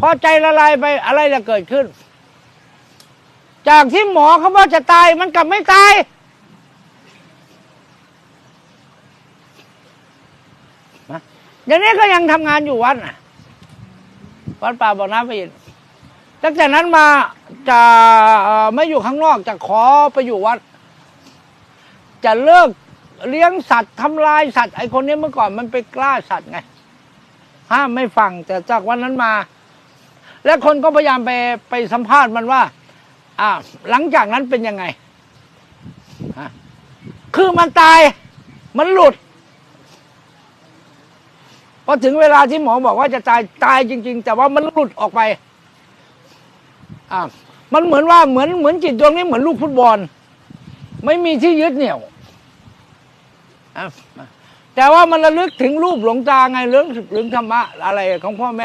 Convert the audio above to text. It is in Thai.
พอใจละลายไปอะไรจะเกิดขึ้น จากที่หมอเขาว่าจะตายมันกลับไม่ตาย นะอย่างนี้ก็ยังทำงานอยู่วัดน่ะวัดป่าบ่อน้ำพระอินตั้งแต่นั้นมาจะไม่อยู่ข้างนอกจะขอไปอยู่วัด จะเลิกเลี้ยงสัตว์ทำลายสัตว์ไอ้คนนี้เมื่อก่อนมันไปกล้าสัตว์ไงห้ามไม่ฟังแต่จากวันนั้นมา และคนก็พยายามไปไปสัมภาษณ์มันว่า อ่า หลังจากนั้นเป็นยังไงคือมันตาย มันหลุดพอถึงเวลาที่หมอบอกว่าจะตายตายจริง ๆ แต่ว่ามันหลุดออกไป อ่า มันเหมือนว่าเหมือนเหมือนจิตดวงนี้เหมือนลูกฟุตบอล ไม่มีที่ยึดเหนี่ยวแต่ว่ามันระลึกถึงรูปหลวงตาไงเรื่องถึงธรรมะอะไรของพ่อแม่